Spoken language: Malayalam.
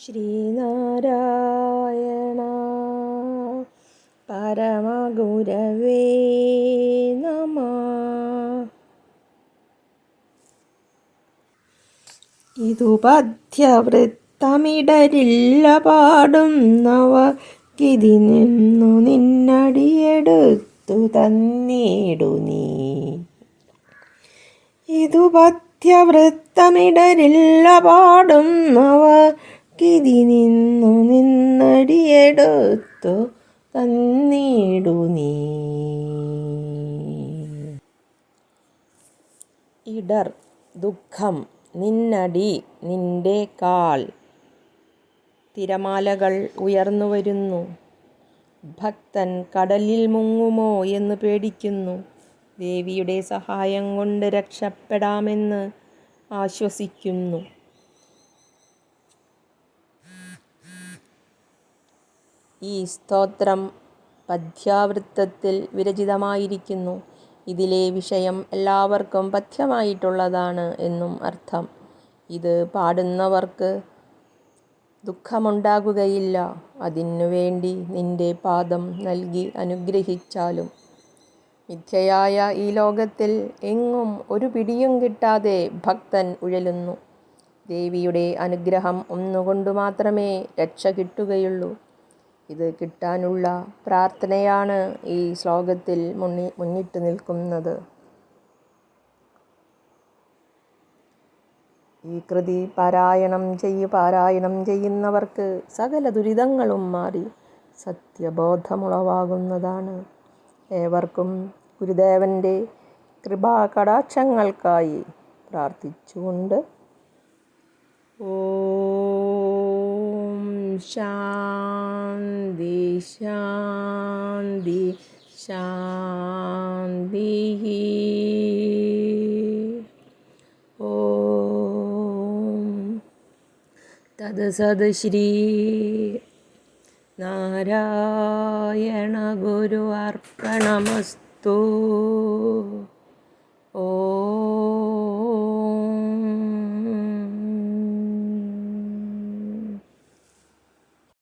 ശ്രീനാരായണ പരമഗുരവേ നമ. ഇതു പാടുന്നവ പാടുന്നവർക്കിതി നിന്നു നിന്നടിയെടുത്തു തന്നീടു നീ ഇതു കിതി നിന്നു നിന്നടിയെടുത്തു തന്നിടു നീ. ഇടർ ദുഃഖം നിന്നടി നിന്റെ കാൽ തിരമാലകൾ ഉയർന്നു വരുന്നു. ഭക്തൻ കടലിൽ മുങ്ങുമോ എന്ന് പേടിക്കുന്നു. ദേവിയുടെ സഹായം കൊണ്ട് രക്ഷപ്പെടാമെന്ന് ആശ്വസിക്കുന്നു. ഈ സ്തോത്രം പദ്യാവൃത്തത്തിൽ വിരചിതമായിരിക്കുന്നു. ഇതിലെ വിഷയം എല്ലാവർക്കും പഥ്യമായിട്ടുള്ളതാണ് എന്നും അർത്ഥം. ഇത് പാടുന്നവർക്ക് ദുഃഖമുണ്ടാകുകയില്ല. അതിനു വേണ്ടി നിന്റെ പാദം നൽകി അനുഗ്രഹിച്ചാലും മിഥ്യയായ ഈ ലോകത്തിൽ എങ്ങും ഒരു പിടിയും കിട്ടാതെ ഭക്തൻ ഉഴലുന്നു. ദേവിയുടെ അനുഗ്രഹം ഒന്നുകൊണ്ട് മാത്രമേ രക്ഷ കിട്ടുകയുള്ളൂ. ഇത് കിട്ടാനുള്ള പ്രാർത്ഥനയാണ് ഈ ശ്ലോകത്തിൽ മുന്നി മുന്നിട്ട് നിൽക്കുന്നത്. ഈ കൃതി പാരായണം ചെയ്യ് പാരായണം ചെയ്യുന്നവർക്ക് സകല ദുരിതങ്ങളും മാറി സത്യബോധമുളവാകുന്നതാണ്. ഏവർക്കും ഗുരുദേവന്റെ കൃപാകടാക്ഷങ്ങൾക്കായി പ്രാർത്ഥിച്ചുകൊണ്ട്. ഓം ശാന്തി ശാന്തി ശാന്തി. തത് ശ്രീ നാരായണ ഗുരു അർപ്പണമസ്തു と。